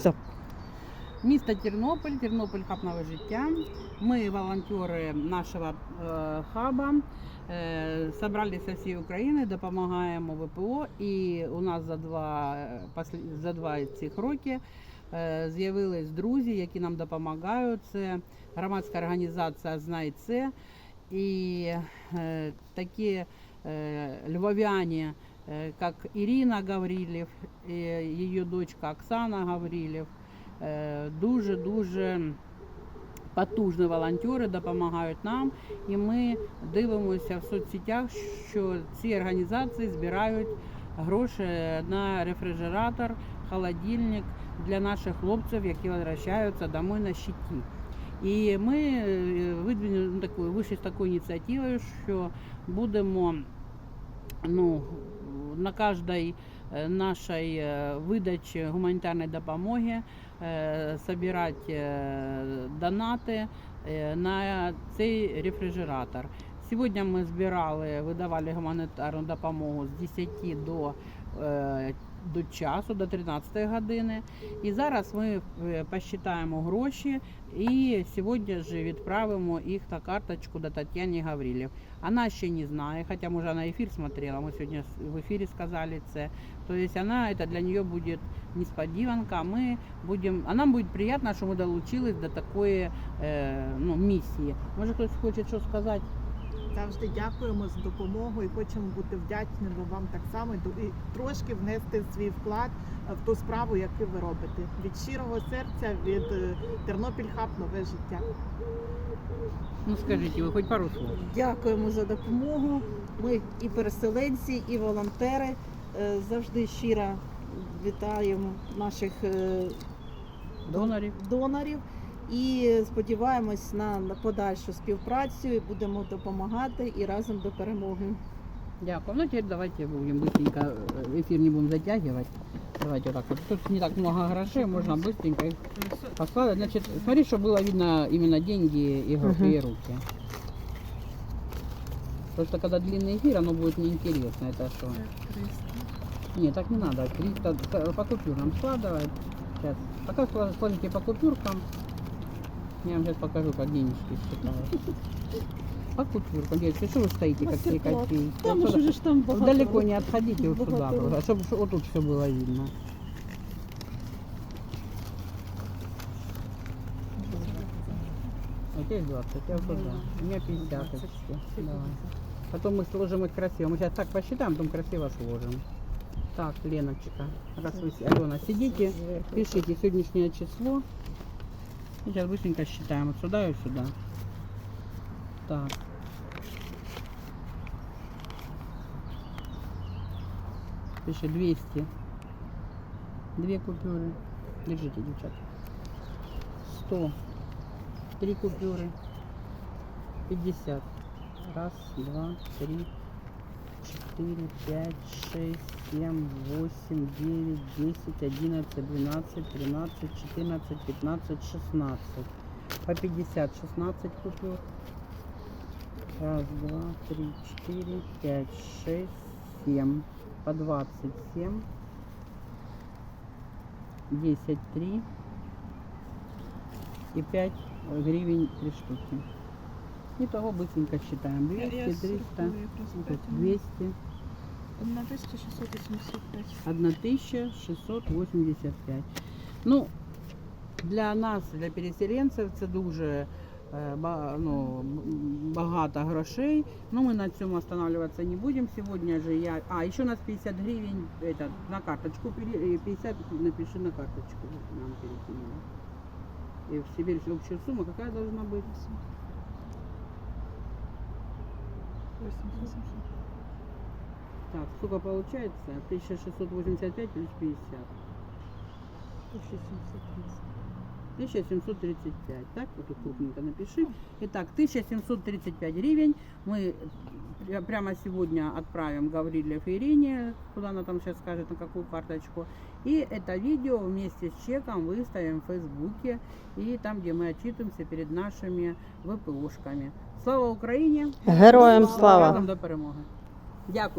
Все. Місто Тернопіль, Тернопіль хаб нове життя. Ми волонтери нашого е, хаба. Е, собрались всієї України, допомагаємо ВПО. І у нас за два, е, за два цих роки е, з'явились друзі, які нам допомагають. Це громадська організація Знай це і е, такі е, львов'яні, е, як Ірина Гаврилів, її дочка Оксана Гаврилів. Е, Дуже-дуже потужні волонтери допомагають нам, і ми дивимося в соцсетях, що ці організації збирають гроші на рефрижератор, холодильник для наших хлопців, які повертаються домой на щиті. І ми е, видвинули ну, таку, вийшли з такою ініціативою, що будемо ну, на кожній е, нашій е, видачі гуманітарної допомоги збирати е, донати на цей рефрижератор. Сьогодні ми збирали, видавали гуманітарну допомогу з 10 до, до часу, до 13 години. І зараз ми е, посчитаємо гроші і сьогодні ж відправимо їх на карточку до Тетяни Гаврилів. Она ще не знає, хотя може на ефір смотрела, ми сьогодні в ефірі сказали це. То есть она, это для нее будет несподіванка. Ми будем, а нам буде приємно, що ми долучились до такої е, ну, місії. Може хтось хоче що сказати? Завжди дякуємо за допомогу і хочемо бути вдячними вам так само і трошки внести свій вклад е, в ту справу, яку ви робите. Від щирого серця, від е, Тернопіль Хаб нове життя. Ну скажіть, ви хоч пару слов. Дякуємо за допомогу. Ми і переселенці, і волонтери. Е, Завжди щиро вітаємо наших Донорів. донорів і сподіваємось на на подальшу співпрацю і будемо допомагати і разом до перемоги. Дякую. Ну теперь давайте будем быстренько, э, эфир не будем затягивать. Давайте вот так вот. Тут не так много грошей, можно быстренько их поскладывать. Значит, смотри, чтобы было видно именно деньги и, гро- Мгм. и руки. Потому что когда длинный эфир, оно будет неинтересно. Это что? Нет, так не надо. 300 т- по купюрам складывать. Сейчас. Пока скла- складывайте по купюркам. Я вам сейчас покажу, как денежки считают. По купюркам. Девочки, что вы стоите, как три копейки? Там Вот же ж там багато. Далеко не отходите вот сюда, просто, чтобы вот тут все было видно. Вот здесь 20, а вот туда. У меня 50 очки. Давай. Потом мы сложим их красиво. Мы сейчас так посчитаем, потом красиво сложим. Так, Леночка, раз вы, Алена, сидите, пишите сегодняшнее число. Сейчас быстренько считаем вот сюда и сюда. Так. Пиши 200. Две купюры. Держите, девчата. 100. Три купюры. 50. Раз, два, три, четыре, пять, шесть, семь, восемь, девять, десять, одиннадцать, двенадцать, тринадцать, четырнадцать, пятнадцать, шестнадцать. По 50, 16 купюр. Раз, два, три, четыре, пять, шесть, семь. По 27. 10, 3. И 5 гривен 3 штуки. Итого быстренько считаем. 200, 300, вот тут 200, 1685. 1685. Ну, для нас, для переселенців, це дуже ба- ну, багато грошей. Но мы на цьому останавливаться не будем. Сегодня же я... А, еще у нас 50 гривен это, на карточку. пере- э, 50 напиши на карточку. Нам перекинули. И в Сибирь общая сумма какая должна быть? Так, сколько получается? 1685 плюс 50. 1735. Так, вот тут крупненько напиши. Итак, 1735 гривен мы прямо сегодня отправим Гаврилев Ирине, куда она там сейчас скажет, на какую карточку. И это видео вместе с чеком выставим в Фейсбуке и там, где мы отчитываемся перед нашими ВПОшками. Слава Україні! Героям слава! Разом до перемоги! Дякую!